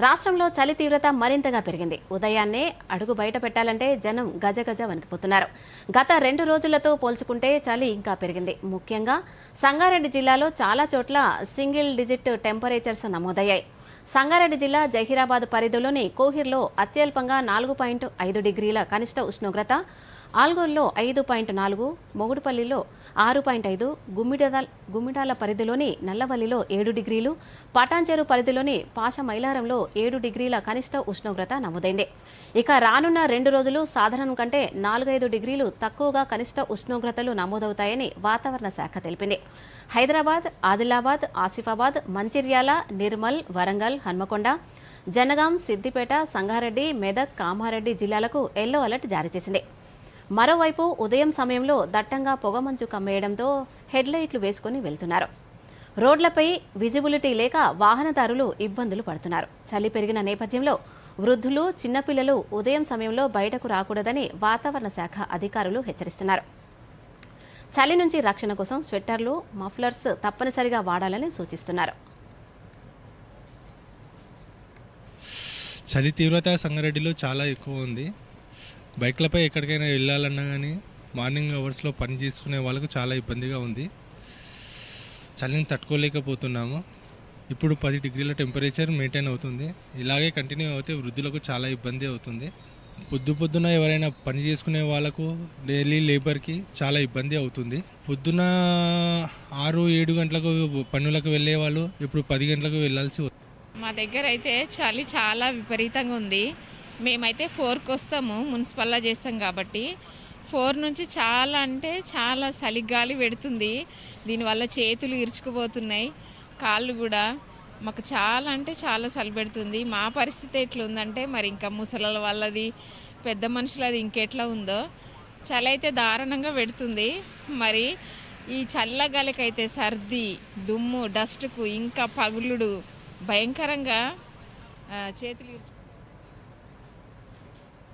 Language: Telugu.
రాష్ట్రంలో చలి తీవ్రత మరింతగా పెరిగింది. ఉదయాన్నే అడుగు బయట పెట్టాలంటే జనం గజగజ వణికిపోతున్నారు. గత రెండు రోజులతో పోల్చుకుంటే చలి ఇంకా పెరిగింది. ముఖ్యంగా సంగారెడ్డి జిల్లాలో చాలా చోట్ల సింగిల్ డిజిట్ టెంపరేచర్స్ నమోదయ్యాయి. సంగారెడ్డి జిల్లా జహీరాబాద్ పరిధిలోని కోహిర్లో అత్యల్పంగా నాలుగు పాయింట్ ఐదు డిగ్రీల కనిష్ట ఉష్ణోగ్రత ఆల్గోల్లో ఐదు పాయింట్ నాలుగు మొగుడుపల్లిలో ఆరు పాయింట్ ఐదు గుమ్మిడాల గుమ్మిడాల పరిధిలోని నల్లవల్లిలో ఏడు డిగ్రీలు పటాన్చెరు పరిధిలోని పాష మైలారంలో ఏడు డిగ్రీల కనిష్ట ఉష్ణోగ్రత నమోదైంది. ఇక రానున్న రెండు రోజులు సాధారణం కంటే నాలుగైదు డిగ్రీలు తక్కువగా కనిష్ట ఉష్ణోగ్రతలు నమోదవుతాయని వాతావరణ శాఖ తెలిపింది. హైదరాబాద్ ఆదిలాబాద్ ఆసిఫాబాద్ మంచిర్యాల నిర్మల్ వరంగల్ హన్మకొండ జనగాం సిద్దిపేట సంగారెడ్డి మెదక్ కామారెడ్డి జిల్లాలకు ఎల్లో అలర్ట్ జారీ చేసింది. మరోవైపు ఉదయం సమయంలో దట్టంగా పొగమంచు కమ్మేయడంతో హెడ్లైట్లు వేసుకుని వెళ్తున్నారు. రోడ్లపై విజిబిలిటీ లేక వాహనదారులు ఇబ్బందులు పడుతున్నారు. చలి పెరిగిన నేపథ్యంలో వృద్ధులు చిన్నపిల్లలు ఉదయం సమయంలో బయటకు రాకూడదని వాతావరణ శాఖ అధికారులు హెచ్చరిస్తున్నారు. చలి నుంచి రక్షణ కోసం స్వెట్టర్లు మఫ్లర్స్ తప్పనిసరిగా వాడాలని సూచిస్తున్నారు. చలి తీవ్రత సంగారెడ్డిలో చాలా ఎక్కువ ఉంది. బైక్లపై ఎక్కడికైనా వెళ్ళాలన్నా కానీ మార్నింగ్ అవర్స్లో పని చేసుకునే వాళ్ళకు చాలా ఇబ్బందిగా ఉంది. చలిని తట్టుకోలేకపోతున్నాము. ఇప్పుడు పది డిగ్రీల టెంపరేచర్ మెయింటైన్ అవుతుంది. ఇలాగే కంటిన్యూ అవుతే వృద్ధులకు చాలా ఇబ్బంది అవుతుంది. పొద్దు పొద్దున ఎవరైనా పని చేసుకునే వాళ్ళకు డైలీ లేబర్కి చాలా ఇబ్బంది అవుతుంది. పొద్దున ఆరు ఏడు గంటలకు పనులకు వెళ్ళే వాళ్ళు ఇప్పుడు పది గంటలకు వెళ్ళాల్సి వస్తుంది. మా దగ్గర అయితే చలి చాలా విపరీతంగా ఉంది. మేమైతే ఫోర్కి వస్తాము మున్సిపల్లా చేస్తాం కాబట్టి. ఫోర్ నుంచి చాలా అంటే చాలా చలిగాలి పెడుతుంది. దీనివల్ల చేతులు ఇరుచుకుపోతున్నాయి కాళ్ళు కూడా. మాకు చాలా అంటే చాలా చలి పెడుతుంది. మా పరిస్థితి ఎట్లా ఉందంటే మరి ఇంకా ముసలల వాళ్ళది పెద్ద మనుషులది ఇంకెట్లా ఉందో. చలి అయితే దారుణంగా పెడుతుంది. మరి ఈ చల్లగాలికైతే సర్ది దుమ్ము డస్ట్కు ఇంకా పగులుడు భయంకరంగా చేతులు ఇరుచు